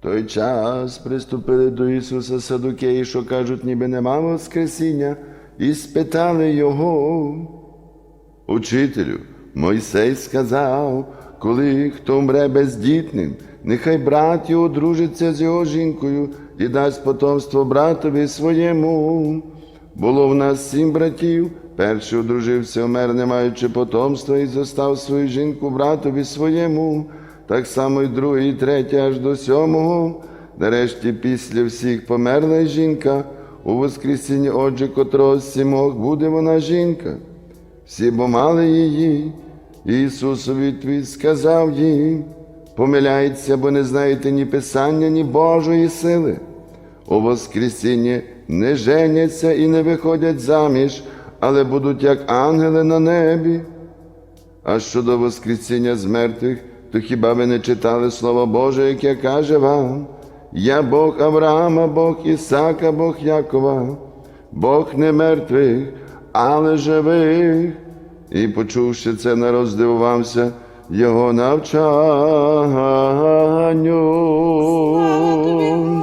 той час приступили до Ісуса Садукеї, що кажуть, ніби нема Воскресіння, і спитали Його. Учителю, Мойсей сказав, коли хто вмре бездітним, нехай брат його одружиться з його жінкою і дасть потомство братові своєму. Було в нас сім братів, перший одружився, умер, не маючи потомства, і зостав свою жінку братові своєму, так само і другий, і третій, аж до сьомого. Нарешті після всіх померла жінка, у воскресінні, отже, котрого з сімох буде вона жінка. Всі бо мали її. Ісус у відповідь сказав їм, помиляється, бо не знаєте ні Писання, ні Божої сили. У Воскресінні не женяться і не виходять заміж, але будуть як ангели на небі. А щодо Воскресіння з мертвих, то хіба ви не читали Слово Боже, яке каже вам? Я Бог Авраама, Бог Ісака, Бог Якова, Бог не мертвих, але живих. І почувши це, народ здивувався його Слава тобі, навчанню.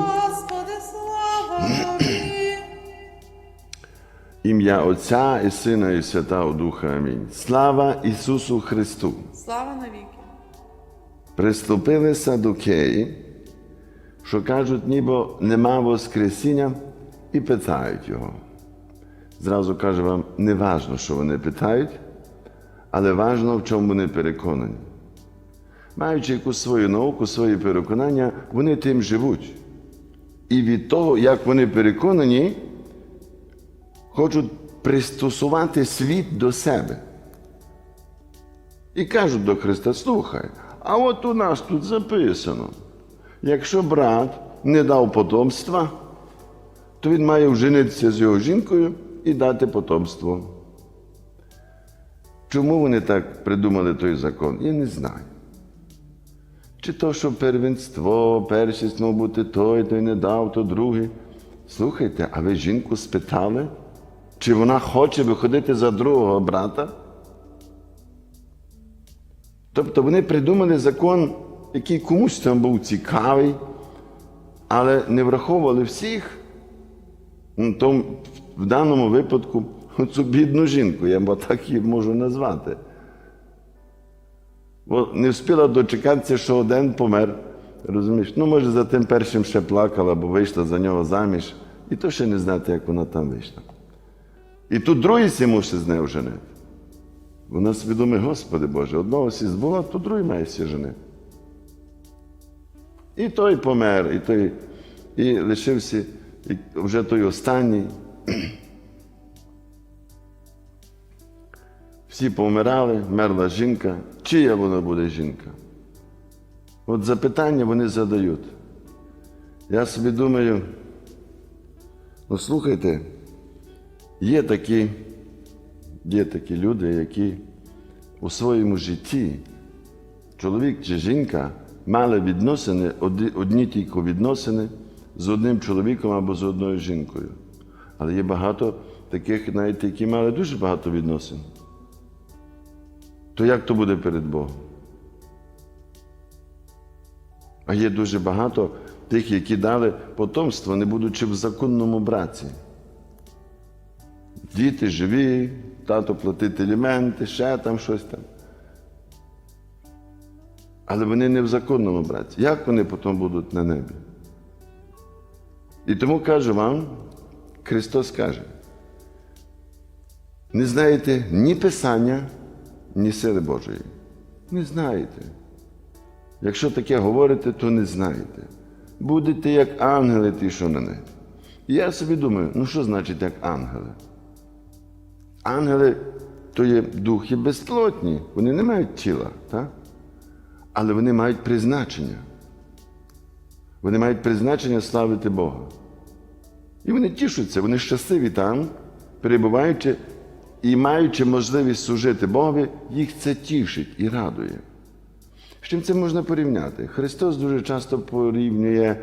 Господи, слава тобі. Ім'я Отця і Сина, і Святого Духа. Амінь. Слава Ісусу Христу! Слава навіки. Приступили садукеї, що кажуть, ніби нема Воскресіння, і питають його. Зразу кажу вам, не важно, що вони питають, але важно, в чому вони переконані. Маючи якусь свою науку, свої переконання, вони тим живуть. І від того, як вони переконані, хочуть пристосувати світ до себе. І кажуть до Христа, слухай, а от у нас тут записано, якщо брат не дав потомства, то він має вженитися з його жінкою і дати потомство. Чому вони так придумали той закон? Я не знаю. Чи то, що первенство, першість мав бути той, той не дав, то другий. Слухайте, а ви жінку спитали, чи вона хоче виходити за другого брата? Тобто вони придумали закон, який комусь там був цікавий, але не враховували всіх. Ну, то в даному випадку цю бідну жінку, я так її можу назвати. Бо не встигла дочекатися, що один помер. Розумієш? Ну, може, за тим першим ще плакала, бо вийшла за нього заміж, і то ще не знати, як вона там вийшла. І тут другий сі мусить з нею женити. Вона свідомить, Господи Боже, одного сі збула, то другий має сі женити. І той помер, і той, і лишився і вже той останній. Всі помирали, мерла жінка. Чия вона буде жінка? От запитання вони задають. Я собі думаю, ну слухайте, є такі, є такі люди, які у своєму житті, чоловік чи жінка, мали відносини, одні, тільки відносини з одним чоловіком або з одною жінкою. Але є багато таких, навіть які мали дуже багато відносин. То як то буде перед Богом? А є дуже багато тих, які дали потомство, не будучи в законному браці. Діти живі, тато платить елементи, ще там щось там. Але вони не в законному браці. Як вони потім будуть на небі? І тому кажу вам, Христос каже, не знаєте ні Писання, ні сили Божої. Не знаєте. Якщо таке говорите, то не знаєте. Будете як ангели ті, що на небі. І я собі думаю, ну що значить як ангели? Ангели то є духи безплотні, вони не мають тіла, так? але вони мають призначення. Вони мають призначення славити Бога. І вони тішуться, вони щасливі там, перебуваючи і маючи можливість служити Богові, їх це тішить і радує. З чим це можна порівняти? Христос дуже часто порівнює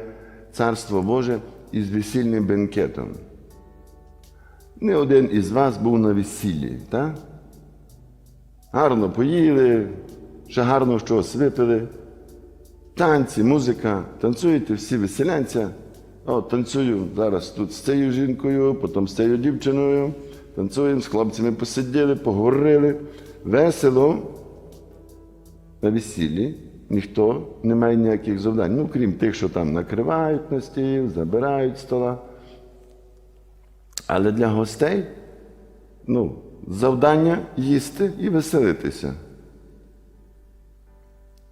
Царство Боже із весільним бенкетом. Не один із вас був на весіллі, так? Гарно поїли, ще гарно щось випили. танці, музика, танцюєте всі веселянця. О, танцюю зараз тут з цією жінкою, потім з цією дівчиною. Танцюємо, з хлопцями посиділи, поговорили. Весело. На весіллі ніхто не має ніяких завдань. Ну, крім тих, що там накривають на стіл, забирають стола. Але для гостей ну, завдання їсти і веселитися.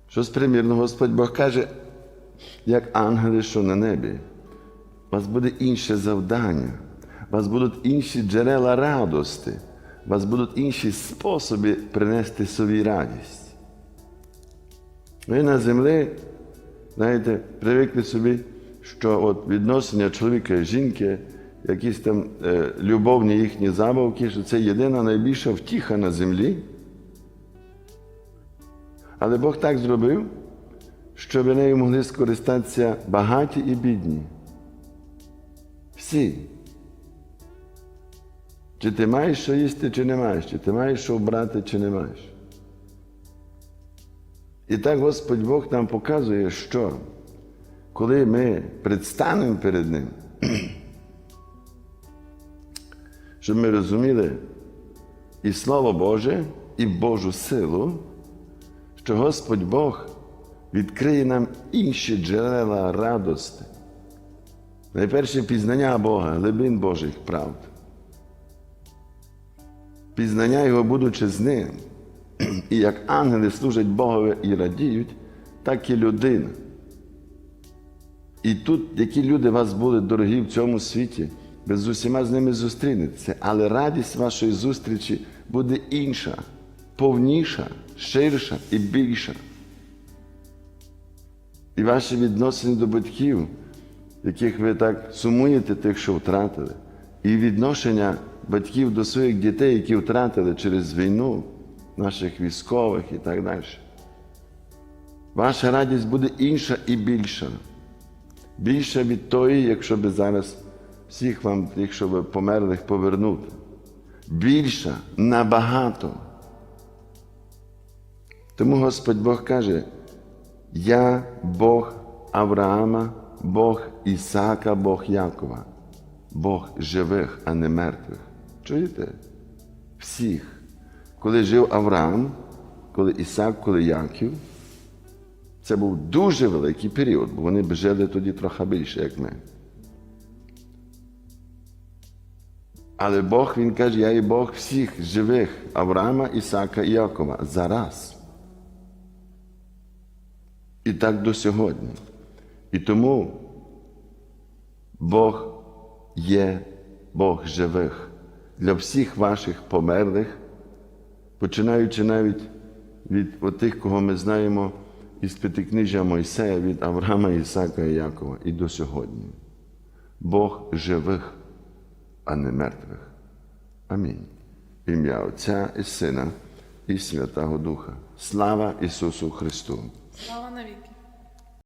Щось примірно Господь Бог каже, як ангели, що на небі. У вас буде інше завдання, у вас будуть інші джерела радості, у вас будуть інші способи принести собі радість. Ми на землі, знаєте, привикли собі, що от відносини чоловіка і жінки, якісь там е, любовні їхні забавки, що це єдина найбільша втіха на землі. Але Бог так зробив, щоб нею могли скористатися багаті і бідні. Всі. Чи ти маєш що їсти, чи не маєш, чи ти маєш що вбрати, чи не маєш. І так Господь Бог нам показує, що коли ми предстанемо перед Ним, щоб ми розуміли і Слово Боже, і Божу силу, що Господь Бог відкриє нам інші джерела радости. Найперше пізнання Бога, глибин Божих правд. Пізнання Його, будучи з ним. І як ангели служать Богові і радіють, так і людина. І тут, які люди вас були дорогі в цьому світі, ви з усіма з ними зустрінетеся, але радість вашої зустрічі буде інша, повніша, ширша і більша. І ваші відносини до батьків, яких ви так сумуєте, тих, що втратили, і відношення батьків до своїх дітей, які втратили через війну, наших військових і так далі. Ваша радість буде інша і більша. Більша від тої, якщо би зараз всіх вам, тих, що ви померлих, повернути. Більша набагато. Тому Господь Бог каже, я Бог Авраама, Бог Ісаака, Бог Якова, Бог живих, а не мертвих. Чуєте? Всіх. Коли жив Авраам, коли Ісак, коли Яків, це був дуже великий період, бо вони б жили тоді трохи більше, як ми. Але Бог, Він каже, я і Бог всіх живих Авраама, Ісака і Якова зараз. І так до сьогодні. І тому Бог є Бог живих для всіх ваших померлих, починаючи навіть від тих, кого ми знаємо із п'ятикнижжя Мойсея, від Авраама, Ісака і Якова і до сьогодні. Бог живих, а не мертвих. Амінь. Ім'я Отця і Сина і Святого Духа. Слава Ісусу Христу! Слава навіки.